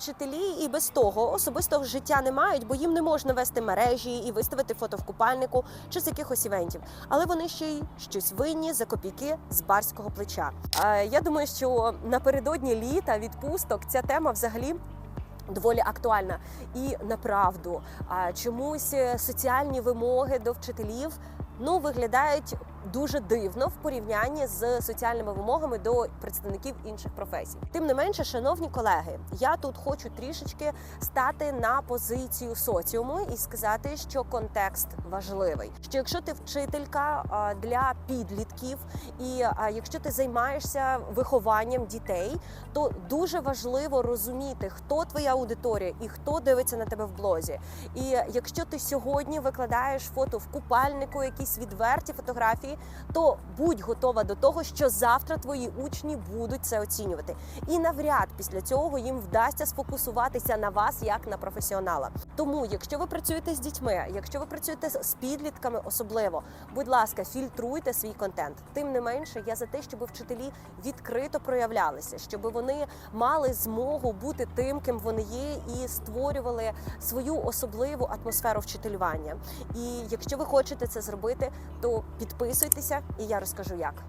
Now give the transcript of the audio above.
вчителі і без того особистого життя не мають, бо їм не можна вести мережі і виставити фото в купальнику чи з якихось івентів. Але вони ще й щось винні за копійки з барського плеча. Я думаю, що напередодні літа відпусток ця тема взагалі. Доволі актуальна і направду а чомусь е, соціальні вимоги до вчителів ну виглядають дуже дивно в порівнянні з соціальними вимогами до представників інших професій. Тим не менше, шановні колеги, я тут хочу трішечки стати на позицію соціуму і сказати, що контекст важливий. Що якщо ти вчителька для підлітків, і якщо ти займаєшся вихованням дітей, то дуже важливо розуміти, хто твоя аудиторія і хто дивиться на тебе в блозі. І якщо ти сьогодні викладаєш фото в купальнику, якісь відверті фотографії, то будь готова до того, що завтра твої учні будуть це оцінювати. І навряд після цього їм вдасться сфокусуватися на вас як на професіонала. Тому, якщо ви працюєте з дітьми, якщо ви працюєте з підлітками, особливо, будь ласка, фільтруйте свій контент. Тим не менше, я за те, щоб вчителі відкрито проявлялися, щоб вони мали змогу бути тим, ким вони є, і створювали свою особливу атмосферу вчителювання. І якщо ви хочете це зробити, то підписуйтеся, і я розкажу як.